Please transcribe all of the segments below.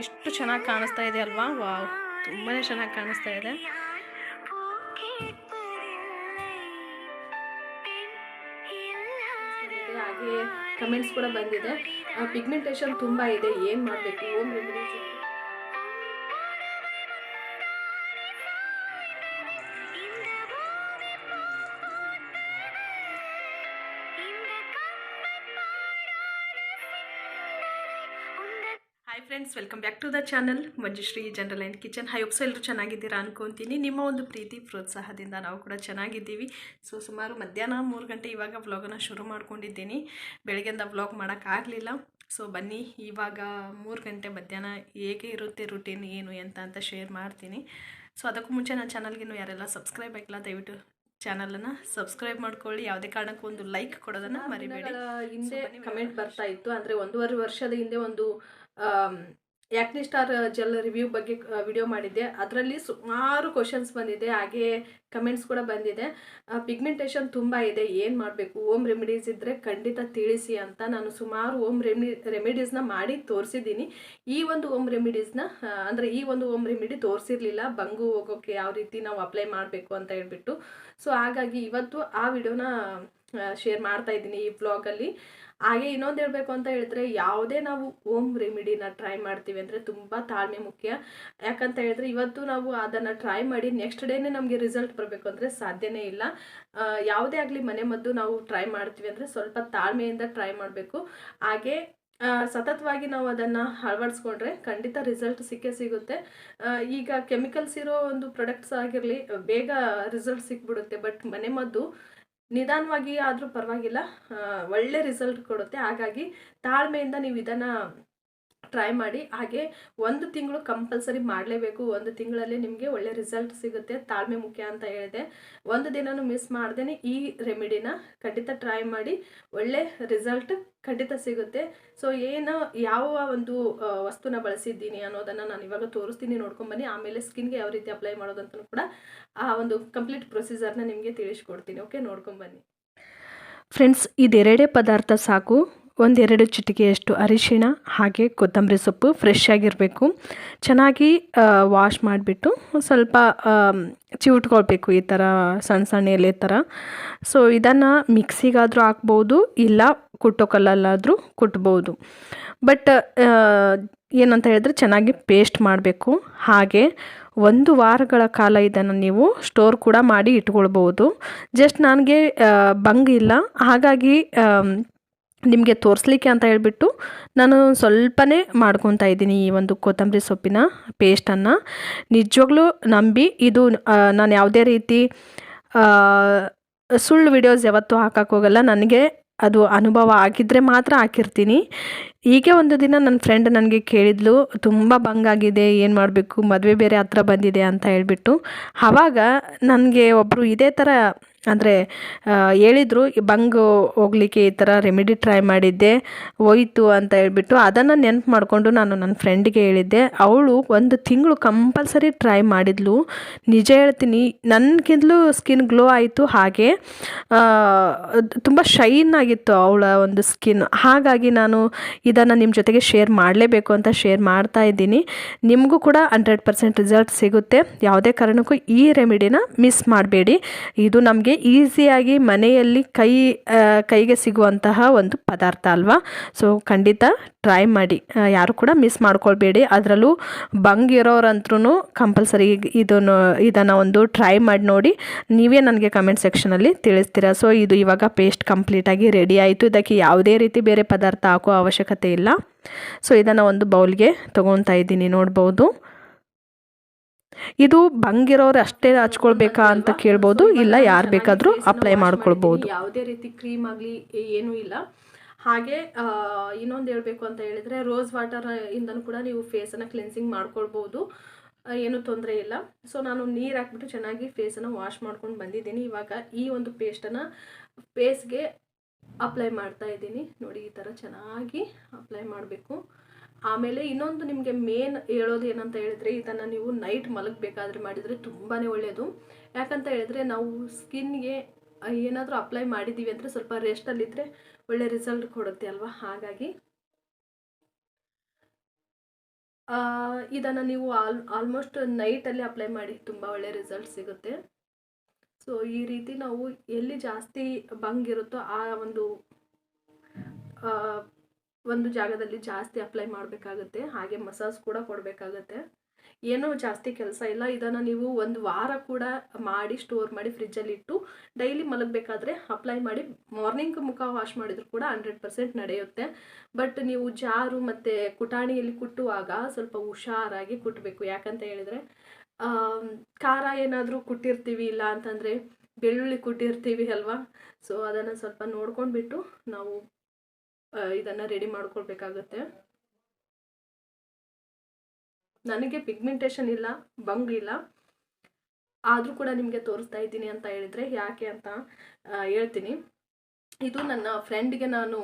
ಇಷ್ಟು ಚೆನ್ನಾಗಿ ಕಾಣಿಸ್ತಾ ಇದೆ ಅಲ್ವಾ? ವಾವ್ ತುಂಬಾ ಚೆನ್ನಾಗಿ ಕಾಣಿಸ್ತಾ ಇದೆ. ಹಾಗೆ ಕಮೆಂಟ್ಸ್ ಕೂಡ ಬಂದಿದೆ. ಪಿಗ್ಮೆಂಟೇಷನ್ ತುಂಬ ಇದೆ, ಏನು ಮಾಡಬೇಕು? Om remedies friends welcome back to the channel Manjushree general and kitchen hi ಒಪ್ಸೋ ಎಲ್ಲರೂ ಚೆನ್ನಾಗಿದ್ದೀರಾ ಅನ್ಕೊತೀನಿ. ನಿಮ್ಮ ಒಂದು ಪ್ರೀತಿ ಪ್ರೋತ್ಸಾಹದಿಂದ ನಾವು ಕೂಡ ಚೆನ್ನಾಗಿದ್ದೀವಿ. ಸೊ ಸುಮಾರು ಮಧ್ಯಾಹ್ನ ಮೂರು ಗಂಟೆ ಇವಾಗ ವ್ಲಾಗನ್ನು ಶುರು ಮಾಡ್ಕೊಂಡಿದ್ದೀನಿ. ಬೆಳಗ್ಗೆಯಿಂದ ವ್ಲಾಗ್ ಮಾಡೋಕ್ಕಾಗಲಿಲ್ಲ ಸೊ ಬನ್ನಿ ಇವಾಗ ಮೂರು ಗಂಟೆ ಮಧ್ಯಾಹ್ನ ಹೇಗೆ ಇರುತ್ತೆ ರುಟೀನ್ ಏನು ಎಂತ ಅಂತ ಶೇರ್ ಮಾಡ್ತೀನಿ. ಸೊ ಅದಕ್ಕೂ ಮುಂಚೆ ನನ್ನ ಚಾನಲ್ಗಿನ್ನೂ ಯಾರೆಲ್ಲ ಸಬ್ಸ್ಕ್ರೈಬ್ ಆಗಿಲ್ಲ ದಯವಿಟ್ಟು ಚಾನಲನ್ನು ಸಬ್ಸ್ಕ್ರೈಬ್ ಮಾಡ್ಕೊಳ್ಳಿ. ಯಾವುದೇ ಕಾರಣಕ್ಕೂ ಒಂದು ಲೈಕ್ ಕೊಡೋದನ್ನು ಮರಿಬೇಡಿ. ಹಿಂದೆ ಕಮೆಂಟ್ ಬರ್ತಾ ಇತ್ತು. ಅಂದರೆ ಒಂದೂವರೆ ವರ್ಷದ ಹಿಂದೆ ಒಂದು ಯಾಕ್ನಿ ಸ್ಟಾರ್ ಜೆಲ್ ರಿವ್ಯೂ ಬಗ್ಗೆ ವಿಡಿಯೋ ಮಾಡಿದ್ದೆ. ಅದರಲ್ಲಿ ಸುಮಾರು ಕ್ವಶನ್ಸ್ ಬಂದಿದೆ, ಹಾಗೆ ಕಮೆಂಟ್ಸ್ ಕೂಡ ಬಂದಿದೆ. ಪಿಗ್ಮೆಂಟೇಷನ್ ತುಂಬ ಇದೆ, ಏನು ಮಾಡಬೇಕು? ಓಮ್ ರೆಮಿಡೀಸ್ ಇದ್ದರೆ ಖಂಡಿತ ತಿಳಿಸಿ ಅಂತ ನಾನು ಸುಮಾರು ಓಮ್ ರೆಮಿಡಿ ರೆಮಿಡೀಸ್ನ ಮಾಡಿ ತೋರಿಸಿದ್ದೀನಿ. ಈ ಒಂದು ಓಮ್ ರೆಮಿಡೀಸ್ನ ಅಂದರೆ ಈ ಒಂದು ಓಮ್ ರೆಮಿಡಿ ತೋರಿಸಿರಲಿಲ್ಲ. ಬಂಗು ಹೋಗೋಕ್ಕೆ ಯಾವ ರೀತಿ ನಾವು ಅಪ್ಲೈ ಮಾಡಬೇಕು ಅಂತ ಹೇಳ್ಬಿಟ್ಟು. ಸೊ ಹಾಗಾಗಿ ಇವತ್ತು ಆ ವಿಡಿಯೋನ ಶೇರ್ ಮಾಡ್ತಾ ಇದ್ದೀನಿ ಈ ಬ್ಲಾಗಲ್ಲಿ ಹಾಗೆ ಇನ್ನೊಂದು ಹೇಳಬೇಕು ಅಂತ ಹೇಳಿದ್ರೆ ಯಾವುದೇ ನಾವು ಹೋಮ್ ರೆಮಿಡಿನ ಟ್ರೈ ಮಾಡ್ತೀವಿ ಅಂದರೆ ತುಂಬ ತಾಳ್ಮೆ ಮುಖ್ಯ. ಯಾಕಂತ ಹೇಳಿದ್ರೆ ಇವತ್ತು ನಾವು ಅದನ್ನು ಟ್ರೈ ಮಾಡಿ ನೆಕ್ಸ್ಟ್ ಡೇನೇ ನಮಗೆ ರಿಸಲ್ಟ್ ಬರಬೇಕು ಅಂದರೆ ಸಾಧ್ಯನೇ ಇಲ್ಲ. ಯಾವುದೇ ಆಗಲಿ ಮನೆ ಮದ್ದು ನಾವು ಟ್ರೈ ಮಾಡ್ತೀವಿ ಅಂದರೆ ಸ್ವಲ್ಪ ತಾಳ್ಮೆಯಿಂದ ಟ್ರೈ ಮಾಡಬೇಕು. ಹಾಗೆ ಸತತವಾಗಿ ನಾವು ಅದನ್ನು ಅಳವಡಿಸ್ಕೊಂಡ್ರೆ ಖಂಡಿತ ರಿಸಲ್ಟ್ ಸಿಕ್ಕೇ ಸಿಗುತ್ತೆ. ಈಗ ಕೆಮಿಕಲ್ಸ್ ಇರೋ ಒಂದು ಪ್ರಾಡಕ್ಟ್ಸ್ ಆಗಿರಲಿ, ಬೇಗ ರಿಸಲ್ಟ್ ಸಿಕ್ಬಿಡುತ್ತೆ. ಬಟ್ ಮನೆ ಮದ್ದು ನಿಧಾನವಾಗಿ ಆದರೂ ಪರವಾಗಿಲ್ಲ ಒಳ್ಳೆ ರಿಸಲ್ಟ್ ಕೊಡುತ್ತೆ. ಹಾಗಾಗಿ ತಾಳ್ಮೆಯಿಂದ ನೀವು ಇದನ್ನು ಟ್ರೈ ಮಾಡಿ, ಹಾಗೆ ಒಂದು ತಿಂಗಳು ಕಂಪಲ್ಸರಿ ಮಾಡಲೇಬೇಕು. ಒಂದು ತಿಂಗಳಲ್ಲಿ ನಿಮಗೆ ಒಳ್ಳೆ ರಿಸಲ್ಟ್ ಸಿಗುತ್ತೆ, ತಾಳ್ಮೆ ಮುಖ್ಯ ಅಂತ ಹೇಳಿದೆ. ಒಂದು ದಿನನೂ ಮಿಸ್ ಮಾಡ್ದೇನೆ ಈ ರೆಮಿಡಿನ ಖಂಡಿತ ಟ್ರೈ ಮಾಡಿ, ಒಳ್ಳೆ ರಿಸಲ್ಟ್ ಖಂಡಿತ ಸಿಗುತ್ತೆ. ಸೊ ಏನು ಯಾವ ಒಂದು ವಸ್ತುನ ಬಳಸಿದ್ದೀನಿ ಅನ್ನೋದನ್ನು ನಾನು ಇವಾಗ ತೋರಿಸ್ತೀನಿ ನೋಡ್ಕೊಂಬನ್ನಿ ಆಮೇಲೆ ಸ್ಕಿನ್ಗೆ ಯಾವ ರೀತಿ ಅಪ್ಲೈ ಮಾಡೋದಂತಲೂ ಕೂಡ ಆ ಒಂದು ಕಂಪ್ಲೀಟ್ ಪ್ರೊಸೀಜರ್ನ ನಿಮಗೆ ತಿಳಿಸ್ಕೊಡ್ತೀನಿ. ಓಕೆ ನೋಡ್ಕೊಂಬನ್ನಿ ಫ್ರೆಂಡ್ಸ್ ಇದೆರಡೇ ಪದಾರ್ಥ ಸಾಕು. ಒಂದೆರಡು ಚಿಟಿಕೆಯಷ್ಟು ಅರಿಶಿಣ, ಹಾಗೆ ಕೊತ್ತಂಬರಿ ಸೊಪ್ಪು ಫ್ರೆಶ್ ಆಗಿರಬೇಕು. ಚೆನ್ನಾಗಿ ವಾಶ್ ಮಾಡಿಬಿಟ್ಟು ಸ್ವಲ್ಪ ಚಿವುಟ್ಕೊಳ್ಬೇಕು ಈ ಥರ ಸಣ್ಣ ಸಣ್ಣ ಎಲೆ ಥರ ಸೊ ಇದನ್ನು ಮಿಕ್ಸಿಗಾದರೂ ಹಾಕ್ಬೋದು, ಇಲ್ಲ ಕುಟ್ಟೋ ಕಲ್ಲಲ್ಲಾದರೂ ಕುಟ್ಬೋದು ಬಟ್ ಏನಂತ ಹೇಳಿದ್ರೆ ಚೆನ್ನಾಗಿ ಪೇಸ್ಟ್ ಮಾಡಬೇಕು. ಹಾಗೆ ಒಂದು ವಾರಗಳ ಕಾಲ ಇದನ್ನು ನೀವು ಸ್ಟೋರ್ ಕೂಡ ಮಾಡಿ ಇಟ್ಕೊಳ್ಬೋದು. ಜಸ್ಟ್ ನನಗೆ ಬಂಗ್ ಇಲ್ಲ ಹಾಗಾಗಿ ನಿಮಗೆ ತೋರಿಸ್ಲಿಕ್ಕೆ ಅಂತ ಹೇಳಿಬಿಟ್ಟು ನಾನು ಸ್ವಲ್ಪನೇ ಮಾಡ್ಕೊತಾ ಇದ್ದೀನಿ ಈ ಒಂದು ಕೊತ್ತಂಬರಿ ಸೊಪ್ಪಿನ, ಪೇಸ್ಟನ್ನು. ನಿಜವಾಗ್ಲೂ ನಂಬಿ ಇದು ನಾನು ಯಾವುದೇ ರೀತಿ ಸುಳ್ಳು ವಿಡಿಯೋಸ್ ಯಾವತ್ತೂ ಹಾಕಕ್ಕೆ ಹೋಗಲ್ಲ. ನನಗೆ ಅದು ಅನುಭವ ಆಗಿದ್ದರೆ ಮಾತ್ರ ಹಾಕಿರ್ತೀನಿ. ಹೀಗೆ ಒಂದು ದಿನ ನನ್ನ ಫ್ರೆಂಡ್ ನನಗೆ ಕೇಳಿದ್ಲು, ತುಂಬ ಬಂಗಾಗಿದೆ ಏನು ಮಾಡಬೇಕು? ಮದುವೆ ಬೇರೆ ಹತ್ರ ಬಂದಿದೆ, ಅಂತ ಹೇಳಿಬಿಟ್ಟು. ಆವಾಗ ನನಗೆ ಒಬ್ಬರು ಇದೇ ಥರ ಅಂದರೆ ಹೇಳಿದರು ಬಂಗು ಹೋಗ್ಲಿಕ್ಕೆ ಈ ಥರ ರೆಮಿಡಿ ಟ್ರೈ ಮಾಡಿದ್ದೆ, ಹೋಯ್ತು ಅಂತ ಹೇಳ್ಬಿಟ್ಟು ಅದನ್ನು ನೆನಪು ಮಾಡಿಕೊಂಡು ನಾನು ನನ್ನ ಫ್ರೆಂಡಿಗೆ ಹೇಳಿದ್ದೆ. ಅವಳು ಒಂದು ತಿಂಗಳು ಕಂಪಲ್ಸರಿ ಟ್ರೈ ಮಾಡಿದ್ಲು. ನಿಜ ಹೇಳ್ತೀನಿ, ನನಗಿಂತಲೂ ಸ್ಕಿನ್ ಗ್ಲೋ ಆಯಿತು, ಹಾಗೆ ತುಂಬ ಶೈನ್ ಆಗಿತ್ತು ಅವಳ ಒಂದು ಸ್ಕಿನ್ ಹಾಗಾಗಿ ನಾನು ಇದನ್ನು ನಿಮ್ಮ ಜೊತೆಗೆ ಶೇರ್ ಮಾಡಲೇಬೇಕು ಅಂತ ಶೇರ್ ಮಾಡ್ತಾ ಇದ್ದೀನಿ. ನಿಮಗೂ ಕೂಡ ಹಂಡ್ರೆಡ್ ಪರ್ಸೆಂಟ್ ರಿಸಲ್ಟ್ ಸಿಗುತ್ತೆ. ಯಾವುದೇ ಕಾರಣಕ್ಕೂ ಈ ರೆಮಿಡಿನ ಮಿಸ್ ಮಾಡಬೇಡಿ. ಇದು ನಮಗೆ ಈಸಿಯಾಗಿ ಮನೆಯಲ್ಲಿ ಕೈ ಕೈಗೆ ಸಿಗುವಂತಹ ಒಂದು ಪದಾರ್ಥ ಅಲ್ವಾ? ಸೊ ಖಂಡಿತ ಟ್ರೈ ಮಾಡಿ. ಯಾರು ಕೂಡ ಮಿಸ್ ಮಾಡ್ಕೊಳ್ಬೇಡಿ. ಅದರಲ್ಲೂ ಬಂಗ್ ಇರೋರಂತ್ರೂ ಕಂಪಲ್ಸರಿ ಇದನ್ನು ಇದನ್ನು ಒಂದು ಟ್ರೈ ಮಾಡಿ ನೋಡಿ. ನೀವೇ ನನಗೆ ಕಮೆಂಟ್ ಸೆಕ್ಷನಲ್ಲಿ ತಿಳಿಸ್ತೀರಾ? ಸೊ ಇದು ಇವಾಗ ಪೇಸ್ಟ್ ಕಂಪ್ಲೀಟಾಗಿ ರೆಡಿ ಆಯಿತು. ಇದಕ್ಕೆ ಯಾವುದೇ ರೀತಿ ಬೇರೆ ಪದಾರ್ಥ ಹಾಕೋ ಅವಶ್ಯಕತೆ ಇಲ್ಲ. ಸೊ ಇದನ್ನು ಒಂದು ಬೌಲ್ಗೆ ತೊಗೊತಾ ಇದ್ದೀನಿ. ನೋಡ್ಬೋದು. ಇದು ಬಂಗಿರೋರು ಅಷ್ಟೇ ಹಚ್ಕೊಳ್ಬೇಕಾ ಅಂತ ಕೇಳ್ಬೋದು, ಇಲ್ಲ ಯಾರು ಬೇಕಾದರೂ ಅಪ್ಲೈ ಮಾಡ್ಕೊಳ್ಬೋದು. ಯಾವುದೇ ರೀತಿ ಕ್ರೀಮ್ ಆಗಲಿ ಏನೂ ಇಲ್ಲ. ಹಾಗೆ ಇನ್ನೊಂದು ಹೇಳಬೇಕು ಅಂತ ಹೇಳಿದರೆ ರೋಸ್ ವಾಟರ್ ಇಂದನೂ ಕೂಡ ನೀವು ಫೇಸನ್ನು ಕ್ಲೆನ್ಸಿಂಗ್ ಮಾಡ್ಕೊಳ್ಬೋದು. ಏನು ತೊಂದರೆ ಇಲ್ಲ. ಸೊ ನಾನು ನೀರು ಹಾಕ್ಬಿಟ್ಟು ಚೆನ್ನಾಗಿ ಫೇಸನ್ನು ವಾಶ್ ಮಾಡ್ಕೊಂಡು ಬಂದಿದ್ದೀನಿ. ಇವಾಗ ಈ ಒಂದು ಪೇಸ್ಟನ್ನು ಫೇಸ್ಗೆ ಅಪ್ಲೈ ಮಾಡ್ತಾ ಇದ್ದೀನಿ. ನೋಡಿ, ಈ ಥರ ಚೆನ್ನಾಗಿ ಅಪ್ಲೈ ಮಾಡಬೇಕು. ಆಮೇಲೆ ಇನ್ನೊಂದು ನಿಮಗೆ ಮೇನ್ ಹೇಳೋದು ಏನಂತ ಹೇಳಿದ್ರೆ, ಇದನ್ನು ನೀವು ನೈಟ್ ಮಲಗಬೇಕಾದ್ರೆ ಮಾಡಿದರೆ ತುಂಬಾ ಒಳ್ಳೆಯದು ಯಾಕಂತ ಹೇಳಿದ್ರೆ ನಾವು ಸ್ಕಿನ್ಗೆ ಏನಾದರೂ ಅಪ್ಲೈ ಮಾಡಿದ್ದೀವಿ ಅಂದರೆ ಸ್ವಲ್ಪ ರೆಸ್ಟಲ್ಲಿದ್ದರೆ ಒಳ್ಳೆ ರಿಸಲ್ಟ್ ಕೊಡುತ್ತೆ ಅಲ್ವಾ? ಹಾಗಾಗಿ ಇದನ್ನು ನೀವು ಆಲ್ ಆಲ್ಮೋಸ್ಟ್ ನೈಟಲ್ಲಿ ಅಪ್ಲೈ ಮಾಡಿ ತುಂಬ ಒಳ್ಳೆ ರಿಸಲ್ಟ್ ಸಿಗುತ್ತೆ. ಸೊ ಈ ರೀತಿ ನಾವು ಎಲ್ಲಿ ಜಾಸ್ತಿ ಬಂಗಿರುತ್ತೋ ಆ ಒಂದು ಒಂದು ಜಾಗದಲ್ಲಿ ಜಾಸ್ತಿ ಅಪ್ಲೈ ಮಾಡಬೇಕಾಗುತ್ತೆ, ಹಾಗೆ ಮಸಾಜ್ ಕೂಡ ಕೊಡಬೇಕಾಗುತ್ತೆ. ಏನೂ ಜಾಸ್ತಿ ಕೆಲಸ ಇಲ್ಲ. ಇದನ್ನು ನೀವು ಒಂದು ವಾರ ಕೂಡ ಮಾಡಿ ಸ್ಟೋರ್ ಮಾಡಿ ಫ್ರಿಜ್ಜಲ್ಲಿ ಇಟ್ಟು ಡೈಲಿ ಮಲಗಬೇಕಾದ್ರೆ ಅಪ್ಲೈ ಮಾಡಿ ಮಾರ್ನಿಂಗ್ ಮುಖ ವಾಶ್ ಮಾಡಿದ್ರು ಕೂಡ ಹಂಡ್ರೆಡ್ ಪರ್ಸೆಂಟ್ ನಡೆಯುತ್ತೆ. ಬಟ್ ನೀವು ಜಾರು ಮತ್ತು ಕುಟಾಣಿಯಲ್ಲಿ ಕುಟ್ಟುವಾಗ ಸ್ವಲ್ಪ ಹುಷಾರಾಗಿ ಕುಟ್ಟಬೇಕು ಯಾಕಂತ ಹೇಳಿದರೆ ಖಾರ ಏನಾದರೂ ಕುಟ್ಟಿರ್ತೀವಿ ಇಲ್ಲ ಅಂತಂದರೆ, ಬೆಳ್ಳುಳ್ಳಿ ಕುಟ್ಟಿರ್ತೀವಿ ಅಲ್ವಾ? ಸೊ ಅದನ್ನು ಸ್ವಲ್ಪ ನೋಡ್ಕೊಂಡ್ಬಿಟ್ಟು ನಾವು ಇದನ್ನು ರೆಡಿ ಮಾಡ್ಕೊಳ್ಬೇಕಾಗತ್ತೆ. ನನಗೆ ಪಿಗ್ಮೆಂಟೇಷನ್ ಇಲ್ಲ ಬಂಗ್ ಇಲ್ಲ. ಆದರೂ ಕೂಡ ನಿಮಗೆ ತೋರಿಸ್ತಾ ಇದ್ದೀನಿ ಅಂತ ಹೇಳಿದರೆ ಯಾಕೆ ಅಂತ ಹೇಳ್ತೀನಿ. ಇದು ನನ್ನ ಫ್ರೆಂಡ್ಗೆ ನಾನು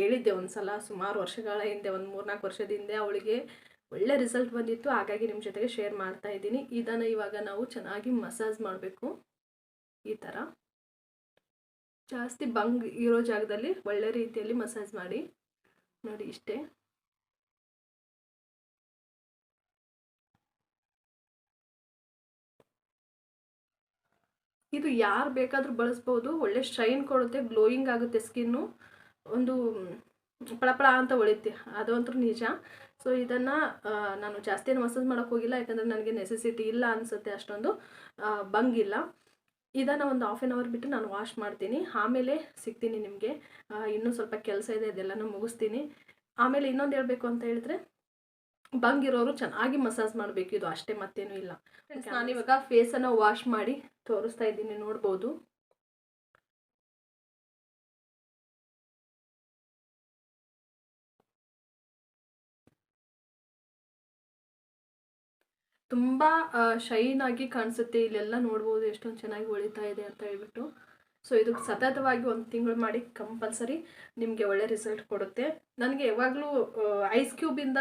ಹೇಳಿದ್ದೆ ಒಂದು ಸಲ ಸುಮಾರು ವರ್ಷಗಳ ಹಿಂದೆ, ಒಂದು ಮೂರ್ನಾಲ್ಕು ವರ್ಷದ ಹಿಂದೆ ಅವಳಿಗೆ ಒಳ್ಳೆ ರಿಸಲ್ಟ್ ಬಂದಿತ್ತು. ಹಾಗಾಗಿ ನಿಮ್ಮ ಜೊತೆಗೆ ಶೇರ್ ಮಾಡ್ತಾ ಇದ್ದೀನಿ. ಇದನ್ನು ಇವಾಗ ನಾವು ಚೆನ್ನಾಗಿ ಮಸಾಜ್ ಮಾಡಬೇಕು. ಈ ಥರ ಜಾಸ್ತಿ ಬಂಗ್ ಇರೋ ಜಾಗದಲ್ಲಿ ಒಳ್ಳೆ ರೀತಿಯಲ್ಲಿ ಮಸಾಜ್ ಮಾಡಿ, ನೋಡಿ ಇಷ್ಟೇ. ಇದು ಯಾರು ಬೇಕಾದರೂ ಬಳಸ್ಬೋದು, ಒಳ್ಳೆ ಶೈನ್ ಕೊಡುತ್ತೆ, ಗ್ಲೋಯಿಂಗ್ ಆಗುತ್ತೆ ಸ್ಕಿನ್ನು. ಒಂದು ಪಳಪಳ ಅಂತ ಹೊಳಿತೆ ಅದಂತೂ ನಿಜ. ಸೊ, ಇದನ್ನು ನಾನು ಜಾಸ್ತಿ ಏನು ಮಸಾಜ್ ಮಾಡೋಕ್ಕೋಗಿಲ್ಲ ಯಾಕಂದರೆ ನನಗೆ ನೆಸೆಸಿಟಿ ಇಲ್ಲ ಅನಿಸುತ್ತೆ ಅಷ್ಟೊಂದು. ಬಂಗಿಲ್ಲ ಇದನ್ನು ಒಂದು ಹಾಫ್ ಆನ್ ಅವರ್ ಬಿಟ್ಟು ನಾನು ವಾಶ್ ಮಾಡ್ತೀನಿ. ಆಮೇಲೆ ಸಿಗ್ತೀನಿ ನಿಮಗೆ. ಇನ್ನೂ ಸ್ವಲ್ಪ ಕೆಲಸ ಇದೆ ಅದೆಲ್ಲನೂ ಮುಗಿಸ್ತೀನಿ. ಆಮೇಲೆ ಇನ್ನೊಂದು ಹೇಳಬೇಕು ಅಂತ ಹೇಳಿದ್ರೆ ಬಂಗಿರೋರು ಚೆನ್ನಾಗಿ ಮಸಾಜ್ ಮಾಡಬೇಕು. ಇದು ಅಷ್ಟೇ ಮತ್ತೇನೂ ಇಲ್ಲ. ನಾನಿವಾಗ ಫೇಸನ್ನು ವಾಶ್ ಮಾಡಿ ತೋರಿಸ್ತಾ ಇದ್ದೀನಿ ನೋಡ್ಬೋದು. ತುಂಬ ಶೈನ್ ಆಗಿ ಕಾಣಿಸುತ್ತೆ. ಇಲ್ಲೆಲ್ಲ ನೋಡ್ಬೋದು ಎಷ್ಟೊಂದು ಚೆನ್ನಾಗಿ ಹೊಳಿತಾ ಇದೆ ಅಂತ ಹೇಳ್ಬಿಟ್ಟು. ಸೊ ಇದು ಸತತವಾಗಿ ಒಂದು ತಿಂಗಳು ಮಾಡಿ ಕಂಪಲ್ಸರಿ ನಿಮಗೆ ಒಳ್ಳೆ ರಿಸಲ್ಟ್ ಕೊಡುತ್ತೆ. ನನಗೆ ಯಾವಾಗಲೂ ಐಸ್ ಕ್ಯೂಬಿಂದ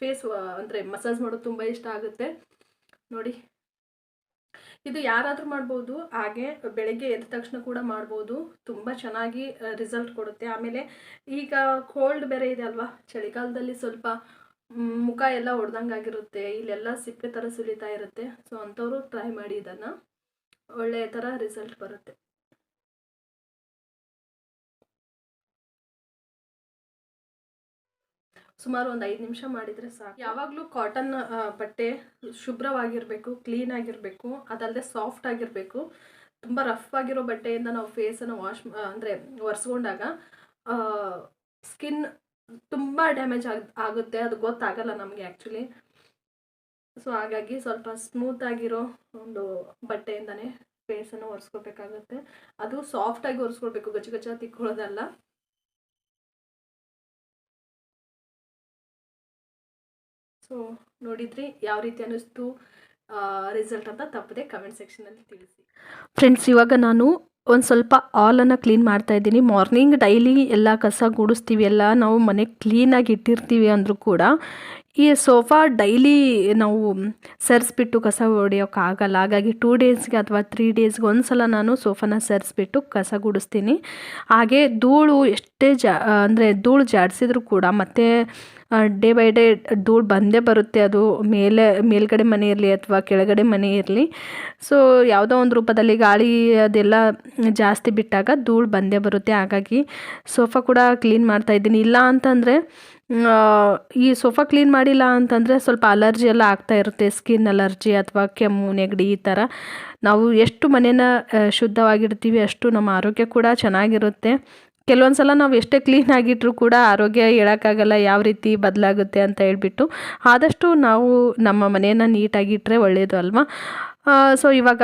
ಫೇಸ್ ಅಂದರೆ ಮಸಾಜ್ ಮಾಡೋದು ತುಂಬ ಇಷ್ಟ ಆಗುತ್ತೆ. ನೋಡಿ. ಇದು ಯಾರಾದರೂ ಮಾಡ್ಬೋದು. ಹಾಗೆ ಬೆಳಗ್ಗೆ ಎದ್ದ ತಕ್ಷಣ ಕೂಡ ಮಾಡ್ಬೋದು. ತುಂಬ ಚೆನ್ನಾಗಿ ರಿಸಲ್ಟ್ ಕೊಡುತ್ತೆ. ಆಮೇಲೆ ಈಗ ಕೋಲ್ಡ್ ಬೇರೆ ಇದೆ ಅಲ್ವಾ? ಚಳಿಗಾಲದಲ್ಲಿ ಸ್ವಲ್ಪ ಮುಖ ಎಲ್ಲ ಹೊಡೆದಂಗಾಗಿರುತ್ತೆ ಇಲ್ಲೆಲ್ಲ ಸಿಪ್ಪೆ ಥರ ಸುಲಿತಾ ಇರುತ್ತೆ. ಸೊ ಅಂಥವ್ರು ಟ್ರೈ ಮಾಡಿ ಇದನ್ನು. ಒಳ್ಳೆಯ ಥರ ರಿಸಲ್ಟ್ ಬರುತ್ತೆ. ಸುಮಾರು ಒಂದು ಐದು ನಿಮಿಷ ಮಾಡಿದರೆ ಸಾಕು. ಯಾವಾಗಲೂ ಕಾಟನ್ ಬಟ್ಟೆ ಶುಭ್ರವಾಗಿರಬೇಕು ಕ್ಲೀನ್ ಆಗಿರಬೇಕು ಅದಲ್ಲದೆ ಸಾಫ್ಟ್ ಆಗಿರಬೇಕು. ತುಂಬ ರಫ್ ಆಗಿರೋ ಬಟ್ಟೆಯಿಂದ ನಾವು ಫೇಸನ್ನು ವಾಶ್ ಅಂದರೆ ಒರೆಸ್ಕೊಂಡಾಗ ಸ್ಕಿನ್ ತುಂಬ ಡ್ಯಾಮೇಜ್ ಆಗ, ಆಗುತ್ತೆ. ಅದು ಗೊತ್ತಾಗಲ್ಲ ನಮಗೆ ಆ್ಯಕ್ಚುಲಿ ಸೊ ಹಾಗಾಗಿ ಸ್ವಲ್ಪ ಸ್ಮೂತ್ ಆಗಿರೋ ಒಂದು ಬಟ್ಟೆಯಿಂದನೇ ಫೇಸನ್ನು ಒರೆಸ್ಕೋಬೇಕಾಗುತ್ತೆ. ಅದು ಸಾಫ್ಟಾಗಿ ಒರೆಸ್ಕೊಳ್ಬೇಕು ಗಚ್ಚ ಗಚ್ಚ ತಿಕ್ಕೊಳ್ಳೋದಲ್ಲ. ಸೊ ನೋಡಿದ್ರಿ ಯಾವ ರೀತಿ ಅನ್ನಿಸ್ತು ರಿಸಲ್ಟ್ ಅಂತ ತಪ್ಪದೆ ಕಮೆಂಟ್ ಸೆಕ್ಷನಲ್ಲಿ ತಿಳಿಸಿ. ಫ್ರೆಂಡ್ಸ್ ಇವಾಗ ನಾನು ಒಂದು ಸ್ವಲ್ಪ ಆಲನ್ನು ಕ್ಲೀನ್ ಮಾಡ್ತಾ ಇದ್ದೀನಿ. ಮಾರ್ನಿಂಗ್ ಡೈಲಿ ಎಲ್ಲ ಕಸ ಗುಡಿಸ್ತೀವಿ ಎಲ್ಲ. ನಾವು ಮನೆ ಕ್ಲೀನಾಗಿ ಇಟ್ಟಿರ್ತೀವಿ ಅಂದರೂ ಕೂಡ ಈ ಸೋಫಾ ಡೈಲಿ ನಾವು ಸರಿಸ್ಬಿಟ್ಟು ಕಸ ಹೊಡೆಯೋಕ್ಕಾಗಲ್ಲ ಹಾಗಾಗಿ ಟೂ ಡೇಸ್ಗೆ ಅಥವಾ ತ್ರೀ ಡೇಸ್ಗೆ ಒಂದು ಸಲ ನಾನು ಸೋಫಾನ ಸರಿಸ್ಬಿಟ್ಟು ಕಸ ಗುಡಿಸ್ತೀನಿ. ಹಾಗೆ ಧೂಳು ಎಷ್ಟೇ ಜಾ, ಅಂದರೆ ಧೂಳು ಜಾಡಿಸಿದ್ರು ಕೂಡ ಮತ್ತೆ ಡೇ ಬೈ ಡೇ ಧೂಳು ಬಂದೇ ಬರುತ್ತೆ. ಅದು ಮೇಲೆ, ಮೇಲ್ಗಡೆ ಮನೆ ಇರಲಿ ಅಥವಾ ಕೆಳಗಡೆ ಮನೆ ಇರಲಿ. ಸೊ ಯಾವುದೋ ಒಂದು ರೂಪದಲ್ಲಿ ಗಾಳಿ ಅದೆಲ್ಲ ಜಾಸ್ತಿ ಬಿಟ್ಟಾಗ ಧೂಳು ಬಂದೇ ಬರುತ್ತೆ. ಹಾಗಾಗಿ ಸೋಫಾ ಕೂಡ ಕ್ಲೀನ್ ಮಾಡ್ತಾ ಇದ್ದೀನಿ. ಇಲ್ಲ ಅಂತಂದರೆ ಈ ಸೋಫಾ ಕ್ಲೀನ್ ಮಾಡಿಲ್ಲ ಅಂತಂದರೆ ಸ್ವಲ್ಪ ಅಲರ್ಜಿ ಎಲ್ಲ ಆಗ್ತಾ ಇರುತ್ತೆ, ಸ್ಕಿನ್ ಅಲರ್ಜಿ ಅಥವಾ ಕೆಮ್ಮು, ನೆಗಡಿ ಈ ಥರ. ನಾವು ಎಷ್ಟು ಮನೇನ ಶುದ್ಧವಾಗಿಡ್ತೀವಿ ಅಷ್ಟು ನಮ್ಮ ಆರೋಗ್ಯ ಕೂಡ ಚೆನ್ನಾಗಿರುತ್ತೆ. ಕೆಲವೊಂದು ಸಲ ನಾವು ಎಷ್ಟೇ ಕ್ಲೀನ್ ಆಗಿಟ್ಟರೂ ಕೂಡ ಆರೋಗ್ಯ ಹೇಳೋಕ್ಕಾಗಲ್ಲ, ಯಾವ ರೀತಿ ಬದಲಾಗುತ್ತೆ ಅಂತ ಹೇಳಿಬಿಟ್ಟು. ಆದಷ್ಟು ನಾವು ನಮ್ಮ ಮನೆಯನ್ನು ನೀಟಾಗಿಟ್ಟರೆ ಒಳ್ಳೆಯದು ಅಲ್ವಾ? ಸೊ ಇವಾಗ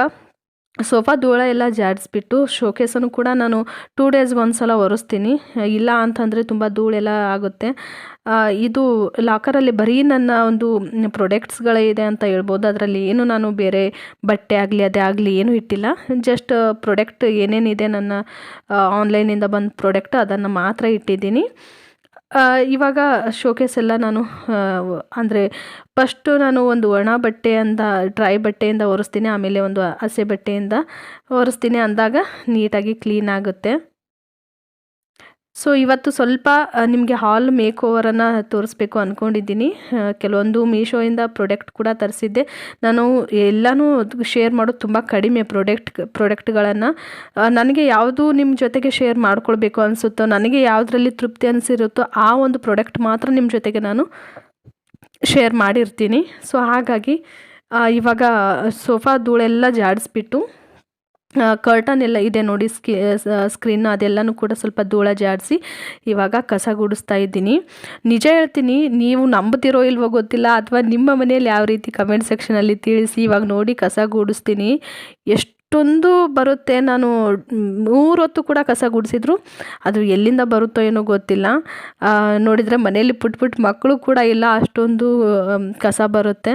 ಸೋಫಾ ಧೂಳ ಎಲ್ಲ ಜಾಡಿಸ್ಬಿಟ್ಟು ಶೋಕೇಸನ್ನು ಕೂಡ ನಾನು ಟೂ ಡೇಸ್ಗೆ ಒಂದು ಸಲ ಒರೆಸ್ತೀನಿ. ಇಲ್ಲ ಅಂತಂದರೆ ತುಂಬ ಧೂಳೆಲ್ಲ ಆಗುತ್ತೆ. ಇದು ಲಾಕರಲ್ಲಿ ಬರೀ ನನ್ನ ಒಂದು ಪ್ರೊಡಕ್ಟ್ಸ್ಗಳಿದೆ ಅಂತ ಹೇಳ್ಬೋದು. ಅದರಲ್ಲಿ ಏನು ನಾನು ಬೇರೆ ಬಟ್ಟೆ ಆಗಲಿ ಅದೇ ಆಗಲಿ ಏನೂ ಇಟ್ಟಿಲ್ಲ. ಜಸ್ಟ್ ಪ್ರೊಡಕ್ಟ್ ಏನೇನಿದೆ ನನ್ನ ಆನ್ಲೈನಿಂದ ಬಂದ ಪ್ರಾಡಕ್ಟ್ ಅದನ್ನು ಮಾತ್ರ ಇಟ್ಟಿದ್ದೀನಿ. ಇವಾಗ ಶೋಕೇಸ್ ಎಲ್ಲ ನಾನು ಅಂದರೆ ಫಸ್ಟು ನಾನು ಒಂದು ಒಣ ಬಟ್ಟೆಯಿಂದ ಡ್ರೈ ಬಟ್ಟೆಯಿಂದ ಒರೆಸ್ತೀನಿ, ಆಮೇಲೆ ಒಂದು ಹಸೆ ಬಟ್ಟೆಯಿಂದ ಒರೆಸ್ತೀನಿ ಅಂದಾಗ ನೀಟಾಗಿ ಕ್ಲೀನ್ ಆಗುತ್ತೆ. ಸೊ ಇವತ್ತು ಸ್ವಲ್ಪ ನಿಮಗೆ ಹಾಲ್ ಮೇಕ್ ಓವರನ್ನು ತೋರಿಸ್ಬೇಕು ಅಂದ್ಕೊಂಡಿದ್ದೀನಿ ಕೆಲವೊಂದು ಮೀಶೋಯಿಂದ ಪ್ರಾಡಕ್ಟ್ ಕೂಡ ತರಿಸಿದ್ದೆ. ನಾನು ಎಲ್ಲನೂ ಶೇರ್ ಮಾಡೋದು ತುಂಬ ಕಡಿಮೆ ಪ್ರಾಡಕ್ಟ್ ಪ್ರಾಡಕ್ಟ್ಗಳನ್ನು ನನಗೆ ಯಾವುದು ನಿಮ್ಮ ಜೊತೆಗೆ ಶೇರ್ ಮಾಡ್ಕೊಳ್ಬೇಕು ಅನಿಸುತ್ತೋ, ನನಗೆ ಯಾವುದರಲ್ಲಿ ತೃಪ್ತಿ ಅನಿಸಿರುತ್ತೋ, ಆ ಒಂದು ಪ್ರಾಡಕ್ಟ್ ಮಾತ್ರ ನಿಮ್ಮ ಜೊತೆಗೆ ನಾನು ಶೇರ್ ಮಾಡಿರ್ತೀನಿ. ಸೊ ಹಾಗಾಗಿ ಇವಾಗ ಸೋಫಾ ಧೂಳೆಲ್ಲ ಜಾಡಿಸ್ಬಿಟ್ಟು ಕರ್ಟನ್ ಎಲ್ಲ ಇದೆ ನೋಡಿ ಸ್ಕಿ ಸ್ಕ್ರೀನ್ ಅದೆಲ್ಲನೂ ಕೂಡ ಸ್ವಲ್ಪ ಧೂಳ ಜಾಡಿಸಿ ಇವಾಗ ಕಸ ಗುಡಿಸ್ತಾ ಇದ್ದೀನಿ. ನಿಜ ಹೇಳ್ತೀನಿ, ನೀವು ನಂಬುತ್ತಿರೋ ಇಲ್ವೋ ಗೊತ್ತಿಲ್ಲ, ಅಥವಾ ನಿಮ್ಮ ಮನೆಯಲ್ಲಿ ಯಾವ ರೀತಿ ಕಮೆಂಟ್ ಸೆಕ್ಷನಲ್ಲಿ ತಿಳಿಸಿ ಇವಾಗ ನೋಡಿ ಕಸ ಗುಡಿಸ್ತೀನಿ. ಎಷ್ಟೊಂದು ಬರುತ್ತೆ, ನಾನು ಮೂರೊತ್ತು ಕೂಡ ಕಸ ಗುಡಿಸಿದ್ರು, ಅದು ಎಲ್ಲಿಂದ ಬರುತ್ತೋ ಏನೋ ಗೊತ್ತಿಲ್ಲ. ನೋಡಿದರೆ ಮನೆಯಲ್ಲಿ ಪುಟ್ ಪುಟ್ ಮಕ್ಕಳು ಕೂಡ ಇಲ್ಲ, ಅಷ್ಟೊಂದು ಕಸ ಬರುತ್ತೆ.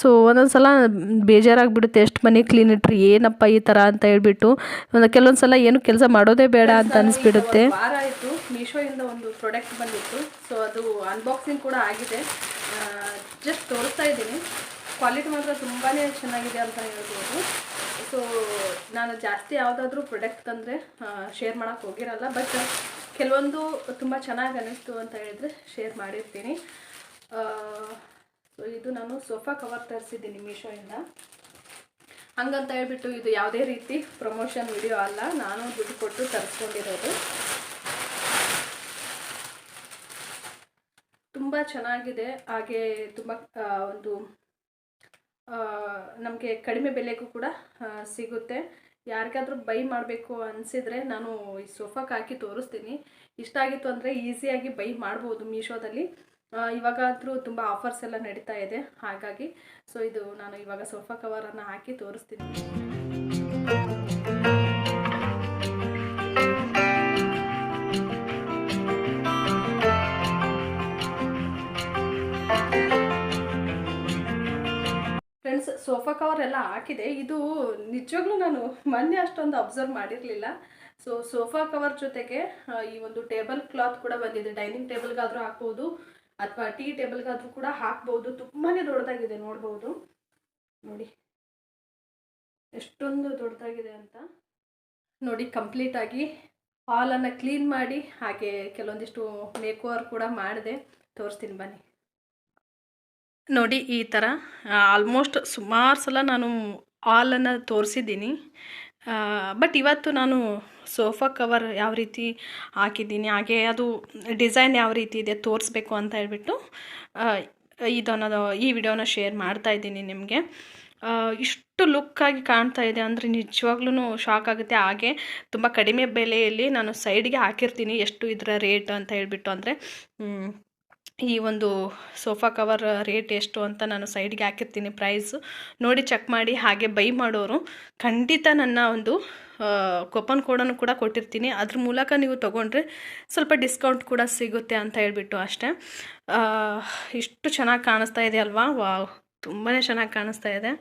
ಸೊ ಒಂದೊಂದು ಸಲ ಬೇಜಾರಾಗಿಬಿಡುತ್ತೆ ಎಷ್ಟು ಮನೆ ಕ್ಲೀನ್ ಇಟ್ರಿ ಏನಪ್ಪ ಈ ಥರ ಅಂತ ಹೇಳ್ಬಿಟ್ಟು ಒಂದು ಕೆಲವೊಂದು ಸಲ ಏನು ಕೆಲಸ ಮಾಡೋದೇ ಬೇಡ ಅಂತ ಅನಿಸ್ಬಿಡುತ್ತೆ. ಮೀಶೋಯಿಂದ ಒಂದು ಪ್ರಾಡಕ್ಟ್ ಬಂದಿತ್ತು. ಸೊ ಅದು ಅನ್ಬಾಕ್ಸಿಂಗ್ ಕೂಡ ಆಗಿದೆ. ಜಸ್ಟ್ ತೋರಿಸ್ತಾ ಇದ್ದೀನಿ. ಕ್ವಾಲಿಟಿ ಮಾತ್ರ ತುಂಬಾ ಚೆನ್ನಾಗಿದೆ ಅಂತ ಹೇಳ್ಬೋದು. ಸೊ ನಾನು ಜಾಸ್ತಿ ಯಾವುದಾದ್ರೂ ಪ್ರಾಡಕ್ಟ್ ತಂದರೆ ಶೇರ್ ಮಾಡೋಕ್ಕೆ ಹೋಗಿರಲ್ಲ ಬಟ್ ಕೆಲವೊಂದು ತುಂಬ ಚೆನ್ನಾಗಿ ಅನ್ನಿಸ್ತು ಅಂತ ಹೇಳಿದ್ರೆ ಶೇರ್ ಮಾಡಿರ್ತೀನಿ. ಸೊ ಇದು ನಾನು ಸೋಫಾ ಕವರ್ ತರಿಸಿದ್ದೀನಿ ಮೀಶೋಯಿಂದ. ಹಂಗಂತ ಹೇಳ್ಬಿಟ್ಟು ಇದು ಯಾವುದೇ ರೀತಿ ಪ್ರಮೋಷನ್ ವಿಡಿಯೋ ಅಲ್ಲ, ನಾನು ದುಡ್ಡು ಕೊಟ್ಟು ತರಿಸ್ಕೊಂಡಿರೋದು. ತುಂಬ ಚೆನ್ನಾಗಿದೆ, ಹಾಗೆ ತುಂಬ ಒಂದು ನಮಗೆ ಕಡಿಮೆ ಬೆಲೆಗೂ ಕೂಡ ಸಿಗುತ್ತೆ. ಯಾರಿಗಾದರೂ ಬೈ ಮಾಡಬೇಕು ಅನಿಸಿದರೆ ನಾನು ಈ ಸೋಫಾಕ್ಕೆ ಹಾಕಿ ತೋರಿಸ್ತೀನಿ. ಇಷ್ಟ ಆಗಿತ್ತು ಅಂದರೆ ಈಸಿಯಾಗಿ ಬೈ ಮಾಡ್ಬೋದು ಮೀಶೋದಲ್ಲಿ. ಇವಾಗಾದ್ರೂ ತುಂಬ ಆಫರ್ಸ್ ಎಲ್ಲ ನಡೀತಾ ಇದೆ. ಹಾಗಾಗಿ ಸೊ ಇದು ನಾನು ಇವಾಗ ಸೋಫಾ ಕವರನ್ನು ಹಾಕಿ ತೋರಿಸ್ತೀನಿ. ಫ್ರೆಂಡ್ಸ್ ಸೋಫಾ ಕವರ್ ಎಲ್ಲ ಹಾಕಿದೆ. ಇದು ನಿಜವಾಗ್ಲೂ ನಾನು ಮೊನ್ನೆ ಅಷ್ಟೊಂದು ಅಬ್ಸರ್ವ್ ಮಾಡಿರಲಿಲ್ಲ. ಸೊ ಸೋಫಾ ಕವರ್ ಜೊತೆಗೆ ಈ ಒಂದು ಟೇಬಲ್ ಕ್ಲಾತ್ ಕೂಡ ಬಂದಿದೆ. ಡೈನಿಂಗ್ ಟೇಬಲ್ಗಾದರೂ ಹಾಕ್ಬೋದು. ಅಥವಾ ಟೀ ಟೇಬಲ್ಗಾದರೂ ಕೂಡ ಹಾಕ್ಬೋದು. ತುಂಬಾ ದೊಡ್ಡದಾಗಿದೆ, ನೋಡ್ಬೋದು. ನೋಡಿ. ಎಷ್ಟೊಂದು ದೊಡ್ಡದಾಗಿದೆ ಅಂತ. ನೋಡಿ ಕಂಪ್ಲೀಟಾಗಿ ಹಾಲನ್ನು ಕ್ಲೀನ್ ಮಾಡಿ, ಹಾಗೆ ಕೆಲವೊಂದಿಷ್ಟು ಮೇಕ್ ಓವರ್ ಕೂಡ ಮಾಡಿದೆ. ತೋರಿಸ್ತೀನಿ ಬನ್ನಿ. ನೋಡಿ, ಈ ಥರ ಆಲ್ಮೋಸ್ಟ್ ಸುಮಾರು ಸಲ ನಾನು ಹಾಲನ್ನು ತೋರಿಸಿದ್ದೀನಿ. ಬಟ್ ಇವತ್ತು ನಾನು ಸೋಫಾ ಕವರ್ ಯಾವ ರೀತಿ ಹಾಕಿದ್ದೀನಿ, ಹಾಗೆ ಅದು ಡಿಸೈನ್ ಯಾವ ರೀತಿ ಇದೆ ತೋರಿಸ್ಬೇಕು ಅಂತ ಹೇಳ್ಬಿಟ್ಟು ಇದನ್ನು ಈ ವಿಡಿಯೋನ ಶೇರ್ ಮಾಡ್ತಾ ಇದ್ದೀನಿ ನಿಮಗೆ. ಇಷ್ಟು ಲುಕ್ಕಾಗಿ ಕಾಣ್ತಾ ಇದೆ ಅಂದರೆ ನಿಜವಾಗ್ಲೂ ಶಾಕ್ ಆಗುತ್ತೆ. ಹಾಗೆ ತುಂಬ ಕಡಿಮೆ ಬೆಲೆಯಲ್ಲಿ ನಾನು ಸೈಡ್ಗೆ ಹಾಕಿರ್ತೀನಿ, ಎಷ್ಟು ಇದರ ರೇಟ್ ಅಂತ ಹೇಳಿಬಿಟ್ಟು ಅಂದರೆ ಈ ಒಂದು ಸೋಫಾ ಕವರ್ ರೇಟ್ ಎಷ್ಟು ಅಂತ ನಾನು ಸೈಡ್ಗೆ ಹಾಕಿರ್ತೀನಿ ಪ್ರೈಸು. ನೋಡಿ ಚೆಕ್ ಮಾಡಿ, ಹಾಗೆ ಬೈ ಮಾಡೋರು. ಖಂಡಿತ ನನ್ನ ಒಂದು ಕೊಪನ್ ಕೋಡನ್ನು ಕೂಡ ಕೊಟ್ಟಿರ್ತೀನಿ. ಅದ್ರ ಮೂಲಕ ನೀವು ತೊಗೊಂಡ್ರೆ ಸ್ವಲ್ಪ ಡಿಸ್ಕೌಂಟ್ ಕೂಡ ಸಿಗುತ್ತೆ ಅಂತ ಹೇಳಿಬಿಟ್ಟು ಅಷ್ಟೇ. ಇಷ್ಟು ಚೆನ್ನಾಗಿ ಕಾಣಿಸ್ತಾ ಇದೆ ಅಲ್ವಾ? ವಾವ್ ತುಂಬಾ ಚೆನ್ನಾಗಿ ಕಾಣಿಸ್ತಾ ಇದೆ.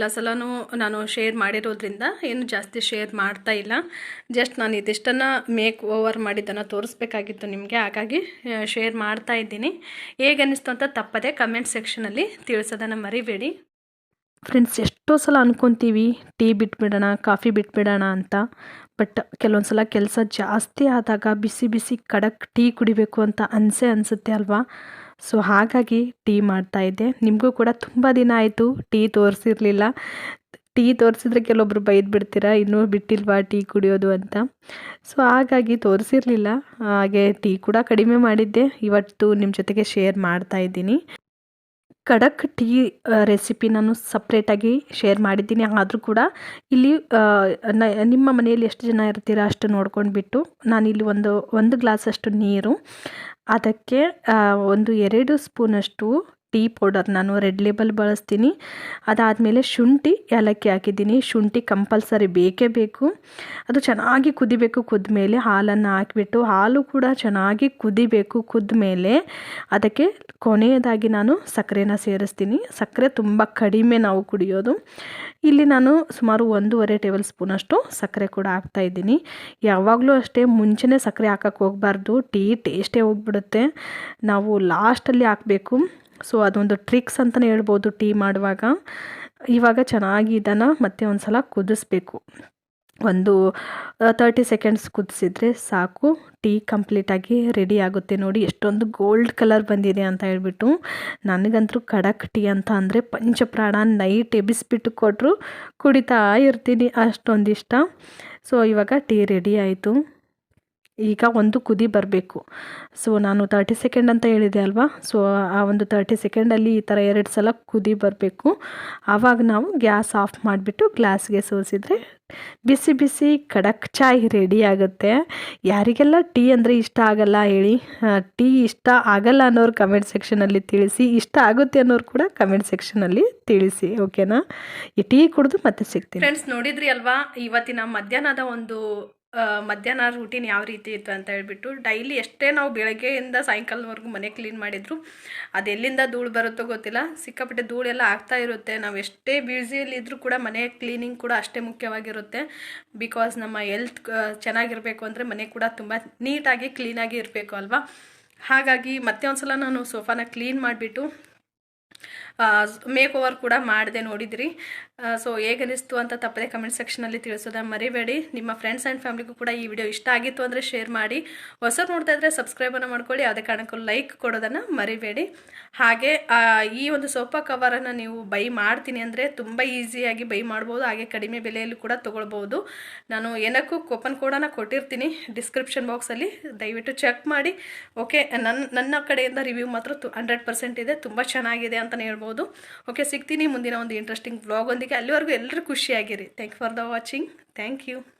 ಅಷ್ಟೆಲ್ಲ ಸಲನೂ ನಾನು ಶೇರ್ ಮಾಡಿರೋದ್ರಿಂದ ಏನು ಜಾಸ್ತಿ ಶೇರ್ ಮಾಡ್ತಾ ಇಲ್ಲ. ಜಸ್ಟ್ ನಾನು ಇದಿಷ್ಟನ್ನು ಮೇಕ್ ಓವರ್ ಮಾಡಿದ್ದನ್ನು ತೋರಿಸ್ಬೇಕಾಗಿತ್ತು ನಿಮಗೆ, ಹಾಗಾಗಿ ಶೇರ್ ಮಾಡ್ತಾ ಇದ್ದೀನಿ. ಹೇಗೆ ಅನ್ನಿಸ್ತು ಅಂತ ತಪ್ಪದೆ ಕಮೆಂಟ್ ಸೆಕ್ಷನಲ್ಲಿ ತಿಳಿಸೋದನ್ನು ಮರಿಬೇಡಿ. ಫ್ರೆಂಡ್ಸ್ ಎಷ್ಟೋ ಸಲ ಅಂದ್ಕೊತೀವಿ ಟೀ ಬಿಟ್ಬಿಡೋಣ, ಕಾಫಿ ಬಿಟ್ಬಿಡೋಣ ಅಂತ. ಬಟ್ ಕೆಲವೊಂದು ಸಲ ಕೆಲಸ ಜಾಸ್ತಿ ಆದಾಗ, ಬಿಸಿ ಬಿಸಿ ಕಡಕ್ ಟೀ ಕುಡಿಬೇಕು ಅಂತ ಅನಿಸೇ ಅನಿಸುತ್ತೆ ಅಲ್ವಾ? ಸೊ ಹಾಗಾಗಿ ಟೀ ಮಾಡ್ತಾ ಇದ್ದೆ. ನಿಮಗೂ ಕೂಡ ತುಂಬ ದಿನ ಆಯಿತು ಟೀ ತೋರಿಸಿರಲಿಲ್ಲ. ಟೀ ತೋರಿಸಿದ್ರೆ ಕೆಲವೊಬ್ರು ಬೈದು ಬಿಡ್ತೀರಾ ಇನ್ನೂ ಬಿಟ್ಟಿಲ್ವಾ ಟೀ ಕುಡಿಯೋದು ಅಂತ? ಸೊ ಹಾಗಾಗಿ ತೋರಿಸಿರಲಿಲ್ಲ. ಹಾಗೆ ಟೀ ಕೂಡ ಕಡಿಮೆ ಮಾಡಿದ್ದೆ. ಇವತ್ತು ನಿಮ್ಮ ಜೊತೆಗೆ ಶೇರ್ ಮಾಡ್ತಾ ಇದ್ದೀನಿ. ಖಡಕ್ ಟೀ ರೆಸಿಪಿ ನಾನು ಸಪ್ರೇಟಾಗಿ ಶೇರ್ ಮಾಡಿದ್ದೀನಿ. ಆದರೂ ಕೂಡ ಇಲ್ಲಿ ನಿಮ್ಮ ಮನೆಯಲ್ಲಿ ಎಷ್ಟು ಜನ ಇರ್ತೀರಾ ಅಷ್ಟು ನೋಡ್ಕೊಂಡು ನೋಡ್ಕೊಂಡ್ಬಿಟ್ಟು ನಾನಿಲ್ಲಿ ಒಂದು ಒಂದು ಗ್ಲಾಸಷ್ಟು ನೀರು, ಅದಕ್ಕೆ ಒಂದು ಎರಡು ಸ್ಪೂನಷ್ಟು ಟೀ ಪೌಡರ್ ನಾನು ರೆಡ್ ಲೇಬಲ್ ಬಳಸ್ತೀನಿ. ಅದಾದಮೇಲೆ ಶುಂಠಿ ಏಲಕ್ಕಿ ಹಾಕಿದ್ದೀನಿ. ಶುಂಠಿ ಕಂಪಲ್ಸರಿ ಬೇಕೇ ಬೇಕು. ಅದು ಚೆನ್ನಾಗಿ ಕುದಿಬೇಕು ಕುದ್ದ ಮೇಲೆ ಹಾಲನ್ನು ಹಾಕಿಬಿಟ್ಟು ಹಾಲು ಕೂಡ ಚೆನ್ನಾಗಿ ಕುದಿಬೇಕು ಕುದ್ದ ಮೇಲೆ ಅದಕ್ಕೆ ಕೊನೆಯದಾಗಿ ನಾನು ಸಕ್ಕರೆನ ಸೇರಿಸ್ತೀನಿ. ಸಕ್ಕರೆ ತುಂಬ ಕಡಿಮೆ ನಾವು ಕುಡಿಯೋದು. ಇಲ್ಲಿ ನಾನು ಸುಮಾರು ಒಂದೂವರೆ ಟೇಬಲ್ ಸ್ಪೂನಷ್ಟು ಸಕ್ಕರೆ ಕೂಡ ಹಾಕ್ತಾಯಿದ್ದೀನಿ ಯಾವಾಗಲೂ ಅಷ್ಟೇ ಮುಂಚೆನೇ ಸಕ್ಕರೆ ಹಾಕಕ್ಕೆ ಹೋಗಬಾರ್ದು. ಟೀ ಟೇಸ್ಟೇ ಹೋಗ್ಬಿಡುತ್ತೆ. ನಾವು ಲಾಸ್ಟಲ್ಲಿ ಹಾಕಬೇಕು. ಸೊ ಅದೊಂದು ಟ್ರಿಕ್ಸ್ ಅಂತಲೇ ಹೇಳ್ಬೋದು ಟೀ ಮಾಡುವಾಗ. ಇವಾಗ ಚೆನ್ನಾಗಿ ಇದನ್ನು ಮತ್ತೆ ಒಂದು ಸಲ ಕುದಿಸ್ಬೇಕು. ಒಂದು ತರ್ಟಿ ಸೆಕೆಂಡ್ಸ್ ಕುದಿಸಿದ್ರೆ ಸಾಕು. ಟೀ ಕಂಪ್ಲೀಟಾಗಿ ರೆಡಿ ಆಗುತ್ತೆ ನೋಡಿ. ಎಷ್ಟೊಂದು ಗೋಲ್ಡ್ ಕಲರ್ ಬಂದಿದೆ ಅಂತ ಹೇಳ್ಬಿಟ್ಟು. ನನಗಂತೂ ಖಡಕ್ ಟೀ ಅಂತ ಅಂದರೆ ಪಂಚಪ್ರಾಣ ನೈಟ್ ಎಬ್ಬಿಸ್ಬಿಟ್ಟು ಕೊಟ್ಟರು ಕುಡಿತಾ ಇರ್ತೀನಿ ಅಷ್ಟೊಂದು ಇಷ್ಟ ಸೊ ಇವಾಗ ಟೀ ರೆಡಿ ಆಯಿತು. ಈಗ ಒಂದು ಕುದಿ ಬರಬೇಕು. ಸೊ ನಾನು ತರ್ಟಿ ಸೆಕೆಂಡ್ ಅಂತ ಹೇಳಿದೆ ಅಲ್ವಾ? ಸೊ ಆ ಒಂದು ತರ್ಟಿ ಸೆಕೆಂಡಲ್ಲಿ ಈ ಥರ ಎರಡು ಸಲ ಕುದಿ ಬರಬೇಕು. ಆವಾಗ ನಾವು ಗ್ಯಾಸ್ ಆಫ್ ಮಾಡಿಬಿಟ್ಟು ಗ್ಲಾಸ್ಗೆ ಸೋಸಿದರೆ ಬಿಸಿ ಬಿಸಿ ಖಡಕ್ ಚಾಯ್ ರೆಡಿ ಆಗುತ್ತೆ. ಯಾರಿಗೆಲ್ಲ ಟೀ ಅಂದರೆ ಇಷ್ಟ ಆಗಲ್ಲ ಹೇಳಿ ಟೀ ಇಷ್ಟ ಆಗಲ್ಲ ಅನ್ನೋರು ಕಮೆಂಟ್ ಸೆಕ್ಷನಲ್ಲಿ ತಿಳಿಸಿ, ಇಷ್ಟ ಆಗುತ್ತೆ ಅನ್ನೋರು ಕೂಡ ಕಮೆಂಟ್ ಸೆಕ್ಷನಲ್ಲಿ ತಿಳಿಸಿ ಓಕೆನಾ ಈ ಟೀ ಕುಡಿದು ಮತ್ತೆ ಸಿಗ್ತೀನಿ. ಫ್ರೆಂಡ್ಸ್ ನೋಡಿದ್ರಿ ಅಲ್ವಾ? ಇವತ್ತಿನ ಮಧ್ಯಾಹ್ನದ ಒಂದು ಮಧ್ಯಾಹ್ನ ರೂಟೀನ್ ಯಾವ ರೀತಿ ಇತ್ತು ಅಂತ ಹೇಳ್ಬಿಟ್ಟು ಡೈಲಿ ಎಷ್ಟೇ ನಾವು ಬೆಳಗ್ಗೆಯಿಂದ ಸಾಯಂಕಾಲದವರೆಗೂ ಮನೆ ಕ್ಲೀನ್ ಮಾಡಿದ್ರು ಅದೆಲ್ಲಿಂದ ಧೂಳು ಬರುತ್ತೋ ಗೊತ್ತಿಲ್ಲ. ಸಿಕ್ಕಾಪಟ್ಟೆ ಧೂಳೆಲ್ಲ ಆಗ್ತಾ ಇರುತ್ತೆ. ನಾವು ಎಷ್ಟೇ ಬ್ಯುಸಿಯಲ್ಲಿದ್ದರೂ ಕೂಡ ಮನೆ ಕ್ಲೀನಿಂಗ್ ಕೂಡ ಅಷ್ಟೇ ಮುಖ್ಯವಾಗಿರುತ್ತೆ. ಬಿಕಾಸ್ ನಮ್ಮ ಹೆಲ್ತ್ ಚೆನ್ನಾಗಿರಬೇಕು ಅಂದರೆ ಮನೆ ಕೂಡ ತುಂಬ ನೀಟಾಗಿ ಕ್ಲೀನಾಗಿ ಇರಬೇಕು ಅಲ್ವಾ? ಹಾಗಾಗಿ ಮತ್ತೆ ಒಂದು ಸಲ ನಾನು ಸೋಫಾನ ಕ್ಲೀನ್ ಮಾಡಿಬಿಟ್ಟು ಮೇಕ್ ಓವರ್ ಕೂಡ ಮಾಡಿದೆ ನೋಡಿದ್ರಿ. ಸೊ ಹೇಗನಿಸ್ತು ಅಂತ ತಪ್ಪದೆ ಕಮೆಂಟ್ ಸೆಕ್ಷನಲ್ಲಿ ತಿಳಿಸೋದ ಮರಿಬೇಡಿ. ನಿಮ್ಮ ಫ್ರೆಂಡ್ಸ್ ಆ್ಯಂಡ್ ಫ್ಯಾಮಿಲಿಗೂ ಕೂಡ ಈ ವಿಡಿಯೋ ಇಷ್ಟ ಆಗಿತ್ತು ಅಂದರೆ ಶೇರ್ ಮಾಡಿ. ಹೊಸ ನೋಡ್ತಾ ಇದ್ದರೆ ಸಬ್ಸ್ಕ್ರೈಬನ್ನು ಮಾಡ್ಕೊಳ್ಳಿ. ಯಾವುದೇ ಕಾರಣಕ್ಕೂ ಲೈಕ್ ಕೊಡೋದನ್ನು ಮರಿಬೇಡಿ. ಹಾಗೆ ಈ ಒಂದು ಸೋಫಾ ಕವರನ್ನು ನೀವು ಬೈ ಮಾಡ್ತೀನಿ ಅಂದರೆ ತುಂಬ ಈಸಿಯಾಗಿ ಬೈ ಮಾಡ್ಬೋದು. ಹಾಗೆ ಕಡಿಮೆ ಬೆಲೆಯಲ್ಲಿ ಕೂಡ ತೊಗೊಳ್ಬೋದು. ನಾನು ಏನಕ್ಕೂ ಕೂಪನ್ ಕೋಡನ್ನು ಕೊಟ್ಟಿರ್ತೀನಿ ಡಿಸ್ಕ್ರಿಪ್ಷನ್ ಬಾಕ್ಸಲ್ಲಿ ದಯವಿಟ್ಟು ಚೆಕ್ ಮಾಡಿ. ಓಕೆ ನನ್ನ ನನ್ನ ಕಡೆಯಿಂದ ರಿವ್ಯೂ ಮಾತ್ರ ಹಂಡ್ರೆಡ್ ಪರ್ಸೆಂಟ್ ಇದೆ. ತುಂಬ ಚೆನ್ನಾಗಿದೆ ಅಂತಲೇ ಹೇಳ್ಬೋದು. ಓಕೆ ಸಿಗ್ತೀನಿ ಮುಂದಿನ ಒಂದು ಇಂಟ್ರೆಸ್ಟಿಂಗ್ ವ್ಲಾಗ್ ಒಂದಿಗೆ. ಅಲ್ಲಿವರೆಗೂ ಎಲ್ಲರೂ ಖುಷಿಯಾಗಿರಿ. Thank for the watching thank you